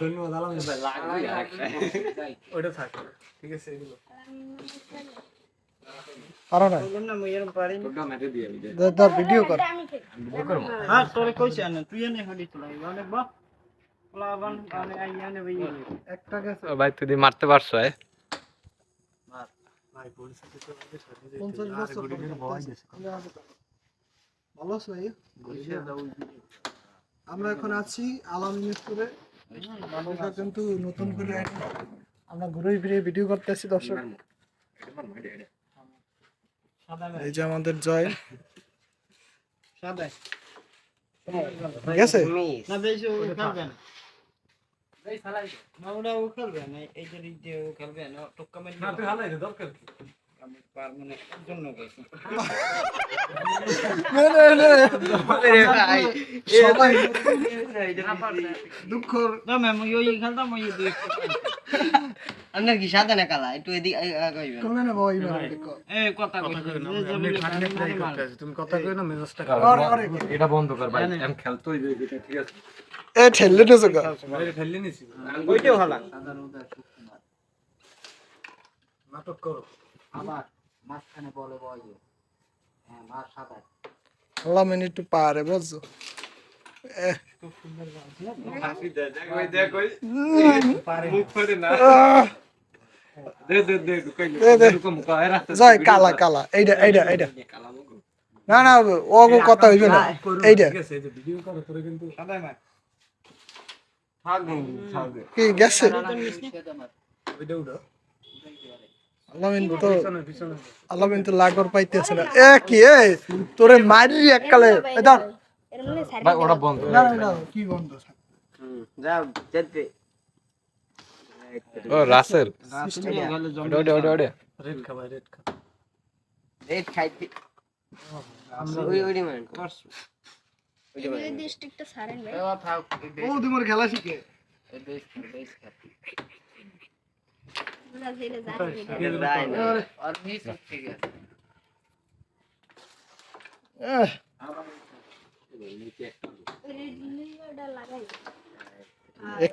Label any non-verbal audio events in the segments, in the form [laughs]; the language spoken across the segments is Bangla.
ধন্যবাদ আলহামদুলিল্লাহ ওইটা থাক ঠিক আছে এগুলো পারো না ধর ভিডিও কর হ্যাঁ তোরে কইছি আনে তুই এনে হলি তোলাই বাহ লাভান আইয়ানে ভাই একটা গেছে ভাই তুই মারতে পারছ এ ভাই পরিস্থিতি তো আমাদের সাথে বছর। ভালো আছো ভাই আমরা এখন আছি আলাম মিরপুরে। এটা কিন্তু নতুন করে আমরা ঘুরে ফিরে ভিডিও করতেছি দর্শক। এই যে আমাদের জয়। গেছে না বেশি ও খেলবে না। না ওরা ও খেলবে না? এই যে ও খেলবে না টক্কা মেরে না তুই হালাই দরকার আপনার কি সাদা না কালা? একটু এদিকে তুমি কথা কই না মেজাজটা আরে, আরে। এটা বন্ধ কর ভাই। এম খেলতো ঠিক আছে? এ ঠেললে নিছি। ওইটাও ভালো নাটক করো। আবার। মাঝখানে বলে বয়। হ্যাঁ মার সাদা। আল্লাহ মিনিট একটু পারে বুঝছ? এ, হাসি দে দেখ ওই দেখ ওই মুখ করে না। আহ, দে দে দে কই দে, দে। এরকম কয় রাখতে জয় কালা কালা। এইটা এইটা এইটা না না ও কথা হইবে না। এইটা কি গেছে তো লাগর পাইতেছে না। এ কি এ তোরে মারি এককালে। এ দাও ভাই ওটা বন্ধ। না না, না কি বন্ধ? যাও যেতে। ও রাসেল। তুমি গেলে জম ওটা ওটা ওটা রেড খাবাই রেড খাইতে। ওই ওই মানে ডিস্ট্রিক্টটা সারেন ভাই। ও তোমার খেলা শিখে।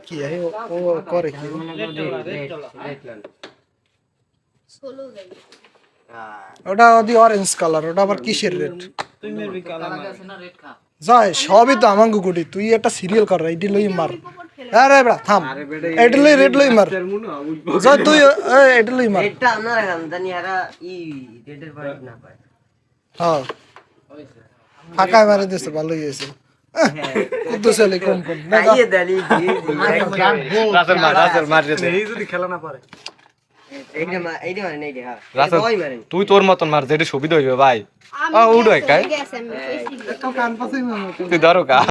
কি ও ও করে কি? ওটা ওদি অরেঞ্জ কালার ওটা আবার কিসের রেড যায় সবই তো আমাঙ্গু গুটি। তুই একটা সিরিয়াল কর এইটি লই মার। আরে বেড়া থাম। এইটি লই রেড লই মার। জয় তুই লই মার। আপনারা গান জানি এরা ই পয়েন্ট না পায়। হ্যাঁ। ফাঁকায় মারে দিছে ভালোই হয়েছে। কুদ্দুস কম কম। [laughs] না যা। দালি [laughs] রাসেল মার রাসেল মার রে এই যদি খেলা না পারে। এইটা মা এইটা মানে এইটা হ্যাঁ। রাসেল ওই মারেন। তুই তোর মতন মার যেটা সুবিধা হইবে ভাই। উড়ো একাই। তুই ধরো কা।